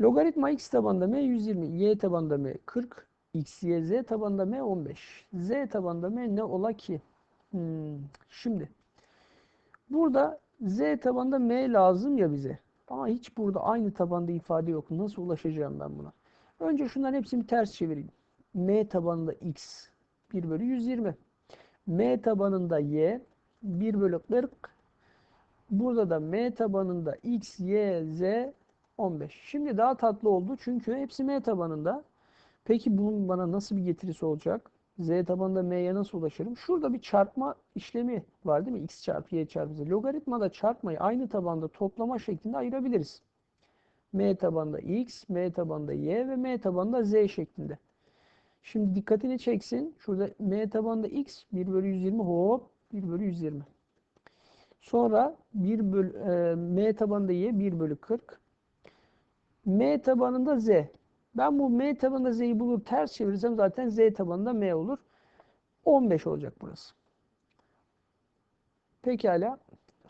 Logaritma x tabanında m 120, y tabanında m 40, x, y, z tabanında m 15. z tabanında m ne ola ki? Hmm, Şimdi burada z tabanında m lazım ya bize. Ama hiç burada aynı tabanda ifade yok. Nasıl ulaşacağım ben buna? Önce şunların hepsini ters çevireyim. m tabanında x 1 bölü 120. m tabanında y 1 bölü 40. Burada da m tabanında x, y, z 15. Şimdi daha tatlı oldu çünkü hepsi m tabanında. Peki bunun bana nasıl bir getirisi olacak? Z tabanında m'ye nasıl ulaşırım? Şurada bir çarpma işlemi var değil mi? x çarpı y çarpı z. Logaritmada çarpmayı aynı tabanda toplama şeklinde ayırabiliriz. m tabanında x, m tabanında y ve m tabanında z şeklinde. Şimdi dikkatini çeksin. Şurada m tabanında x 1 bölü 120 hop 1 bölü 120. Sonra 1 bölü, e, m tabanında y 1 bölü 40. M tabanında Z. Ben bu M tabanında Z'yi bulur ters çevirirsem zaten Z tabanında M olur. 15 olacak burası. Pekala.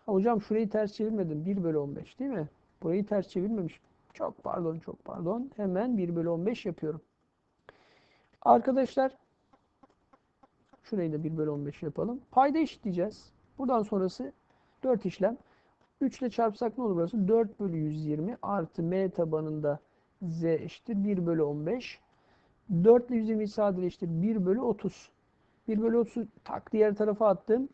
Hocam şurayı ters çevirmedim. 1 bölü 15 değil mi? Burayı ters çevirmemiş. Çok pardon çok pardon. Hemen 1 bölü 15 yapıyorum. Arkadaşlar şurayı da 1 bölü 15 yapalım. Payda eşitleyeceğiz. Buradan sonrası 4 işlem. 3 ile çarpsak ne olur burası? 4 bölü 120 artı m tabanında z eşittir 1 bölü 15. 4 ile 120'yi sadeleştir 1 bölü 30. 1 bölü 30'u tak diğer tarafa attım.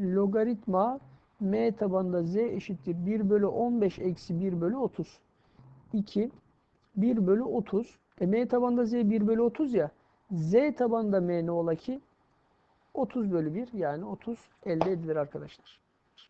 Logaritma m tabanında z eşittir 1 bölü 15 eksi 1 bölü 30. 2 1 bölü 30. E, m tabanında z 1 bölü 30 ya. z tabanında m ne ola ki? 30 bölü 1 yani 30 elde edilir arkadaşlar.